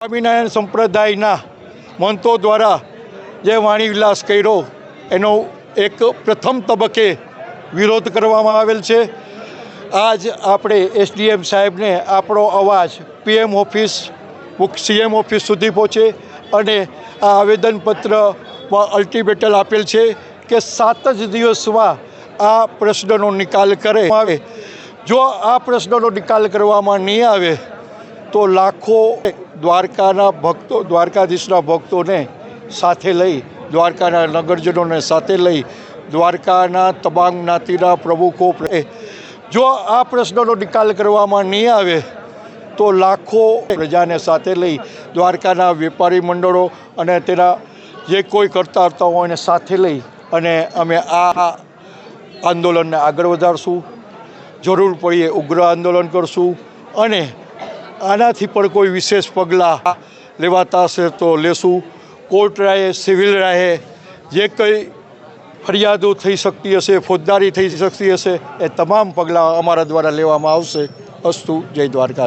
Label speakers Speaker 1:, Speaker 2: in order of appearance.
Speaker 1: સ્વામિનારાયણ સંપ્રદાયના મંતો દ્વારા જે વાણી વિલાસ કર્યો, એનો એક પ્રથમ તબક્કે વિરોધ કરવામાં આવેલ છે. આજ આપણે એસડીએમ સાહેબને આપણો અવાજ પીએમ ઓફિસ, સીએમ ઓફિસ સુધી પહોંચે અને આ આવેદનપત્રમાં અલ્ટિમેટલ આપેલ છે કે સાત જ દિવસમાં આ પ્રશ્નનો નિકાલ કરે. આવે જો આ પ્રશ્નનો નિકાલ કરવામાં નહીં આવે તો લાખો દ્વારકાના ભક્તો, દ્વારકાધીશના ભક્તોને સાથે લઈ, દ્વારકાના નગરજનોને સાથે લઈ, દ્વારકાના તમામ જ્ઞાતિના પ્રમુખો પ્ર- જો આ પ્રશ્નનો નિકાલ કરવામાં નહીં આવે, તો લાખો પ્રજાને સાથે લઈ દ્વારકાના વેપારી મંડળો અને તેના જે કોઈ કરતા હરતા હોય એને સાથે લઈ અને અમે આ આંદોલનને આગળ વધારશું. જરૂર પડીએ ઉગ્ર આંદોલન કરશું અને આનાથી પણ કોઈ વિશેષ પગલાં લેવાતા હશે તો લેશું. કોર્ટ રાહે, સિવિલ રાહે, જે કંઈ ફરિયાદો થઈ શકતી હશે, ફોજદારી થઈ શકતી હશે, એ તમામ પગલાં અમારા દ્વારા લેવામાં આવશે. અસ્તુ, જય દ્વારકા